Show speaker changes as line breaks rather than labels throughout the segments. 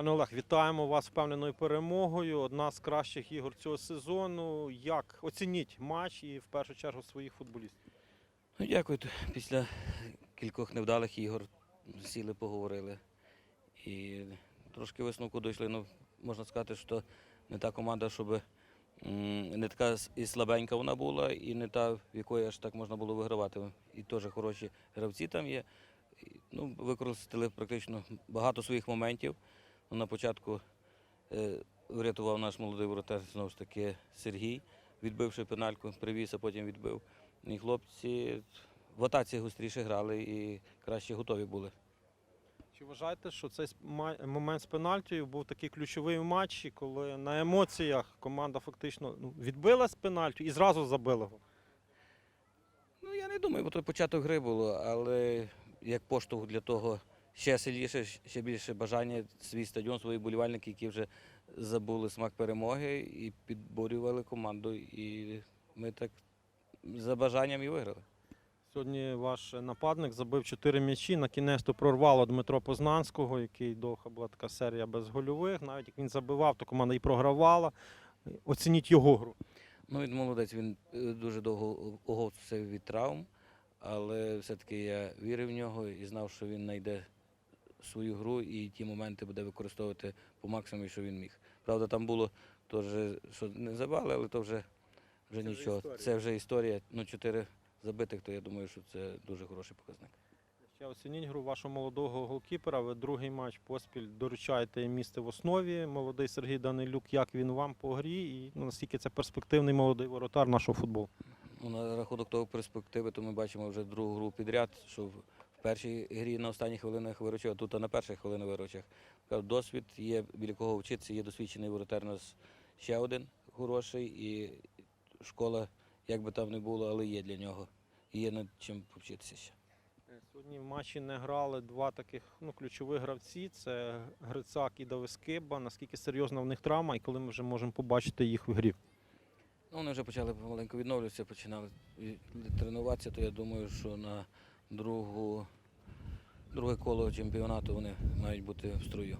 Пане Олег, вітаємо вас впевненою перемогою. Одна з кращих ігор цього сезону. Як оцініть матч і в першу чергу своїх футболістів?
Ну, дякую. Після кількох невдалих ігор сіли, поговорили. І трошки висновку дійшли. Ну, можна сказати, що не та команда, щоб не така і слабенька вона була, і не та, в якої аж так можна було вигравати. І теж хороші гравці там є. Ну, використали практично багато своїх моментів. На початку е, врятував наш молодий воротар, знову ж таки, Сергій, відбивши пенальку, привіз, а потім відбив. І хлопці в атаці густріше грали і краще готові були.
Чи вважаєте, що цей момент з пенальтію був такий ключовий в матчі, коли на емоціях команда фактично ну, відбила з пенальтю і зразу забила його?
Ну, я не думаю, бо то початок гри було, але як поштовх для того ще сильніше, ще більше бажання свій стадіон, свої болівальники, які вже забули смак перемоги і підборювали команду. І ми так за бажанням і виграли.
Сьогодні ваш нападник забив 4 м'ячі. На кінець то прорвало Дмитро Познанського, який довга була така серія без гольових. Навіть як він забивав, то команда і програвала. Оцініть його гру.
Ну, він молодець, він е, дуже довго оговтався від травм, але все-таки я вірив в нього і знав, що він знайде свою гру і ті моменти буде використовувати по максимуму, що він міг. Правда, там було теж, що не забали, але то вже, вже
Це вже
нічого.
історія.
це вже історія. Ну, чотири забитих, то я думаю, що це дуже хороший показник.
Ще оцініть гру вашого молодого голкіпера. Ви другий матч поспіль доручаєте місце в основі. Молодий Сергій Данилюк. Як він вам по грі? І ну, наскільки це перспективний молодий воротар нашого футболу?
Ну, на рахунок того перспективи, то ми бачимо вже другу гру підряд, що в першій грі на останніх хвилинах виручив, а тут на перших хвилинах виручив. Досвід є біля кого вчитися, є досвідчений воротар у нас ще один хороший, і школа, як би там не було, але є для нього. І є над чим повчитися ще.
Сьогодні в матчі не грали два таких ну, ключових гравці: це Грицак і Давискиба. Наскільки серйозна в них травма, і коли ми вже можемо побачити їх в грі?
Ну, вони вже почали помаленьку відновлюватися, починали тренуватися, то я думаю, що на другу, друге коло чемпіонату вони мають бути в строю.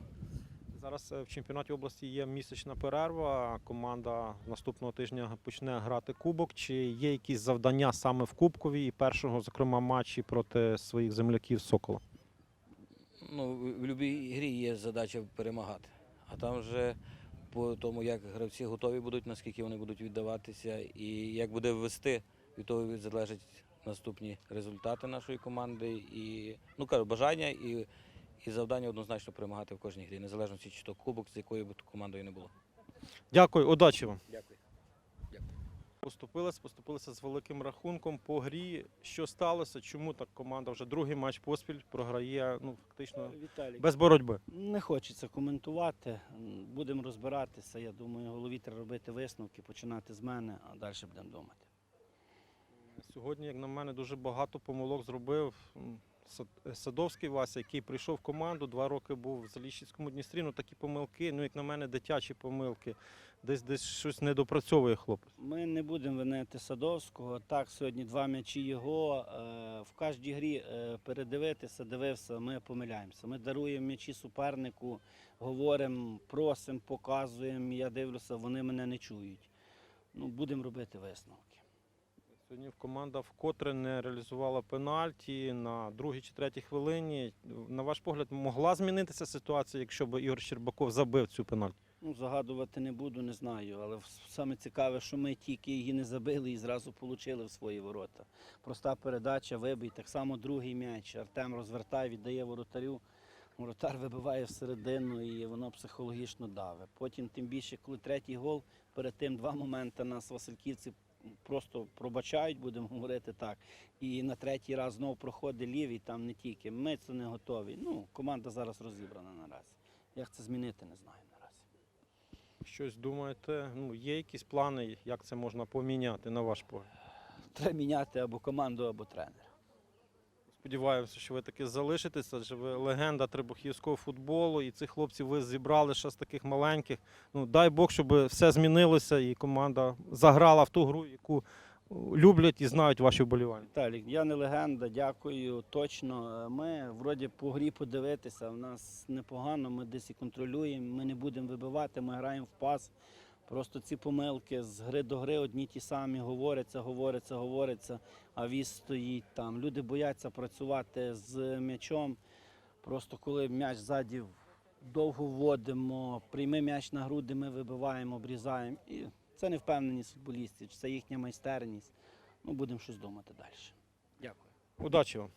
Зараз е, в чемпіонаті області є місячна перерва. Команда наступного тижня почне грати кубок. Чи є якісь завдання саме в Кубкові і першого, зокрема, матчі проти своїх земляків Сокола?
Ну, в будь-якій грі є задача перемагати. А там вже по тому, як гравці готові будуть, наскільки вони будуть віддаватися, і як буде ввести, від того залежать наступні результати нашої команди. І ну кажу, бажання і, і завдання однозначно перемагати в кожній грі, незалежно чи то кубок, з якою б командою не було.
Дякую, удачі вам.
Дякую.
Поступилися, поступилися з великим рахунком по грі. Що сталося? Чому так команда вже другий матч поспіль програє? Ну фактично
Віталій,
без боротьби.
не хочеться коментувати. Будемо розбиратися. Я думаю, голові треба робити висновки, починати з мене, а далі будемо думати.
Сьогодні, як на мене, дуже багато помилок зробив Садовський Вася, який прийшов в команду, два роки був в Заліщицькому Дністрі. Ну такі помилки, ну як на мене, дитячі помилки. Десь десь щось недопрацьовує хлопець.
Ми не будемо винити Садовського. Так, сьогодні два м'ячі його. Е, В кожній грі е, передивитися, дивився, ми помиляємося. Ми даруємо м'ячі супернику, говоримо, просимо, показуємо. Я дивлюся, вони мене не чують. Ну, будемо робити висновки.
Сьогодні команда вкотре не реалізувала пенальті на другій чи третій хвилині. На ваш погляд, могла змінитися ситуація, якщо б Ігор Щербаков забив цю пенальті?
Ну, загадувати не буду, не знаю. Але саме цікаве, що ми тільки її не забили і зразу отримали в свої ворота. Проста передача, вибій. Так само другий м'яч. Артем розвертає, віддає воротарю. Воротар вибиває всередину і воно психологічно даве. Потім, тим більше, коли третій гол, перед тим два моменти нас Васильківці просто пробачають, будемо говорити так. І на третій раз знову проходить лівий, там не тільки. Ми це не готові. Ну, команда зараз розібрана наразі. Як це змінити, не знаю наразі.
Щось думаєте? Ну, є якісь плани, як це можна поміняти, на ваш погляд?
Треба міняти або команду, або тренера.
Сподіваємося, що ви таки залишитеся, адже ви легенда трибухівського футболу, і цих хлопців ви зібрали ще з таких маленьких. Ну, дай Бог, щоб все змінилося і команда заграла в ту гру, яку люблять і знають ваші вболівання.
Віталік, я не легенда, дякую. Точно. Е, Ми вроді по грі подивитися. У нас непогано, ми десь і контролюємо. Ми не будемо вибивати, ми граємо в пас. Просто ці помилки з гри до гри одні ті самі говоряться, говоряться, говоряться, а віз стоїть там. Люди бояться працювати з м'ячом. Просто коли м'яч ззаді довго вводимо, прийми м'яч на груди, ми вибиваємо, обрізаємо. І це не впевненість футболістів, це їхня майстерність. Ну, будемо щось думати далі. Дякую.
Удачі вам!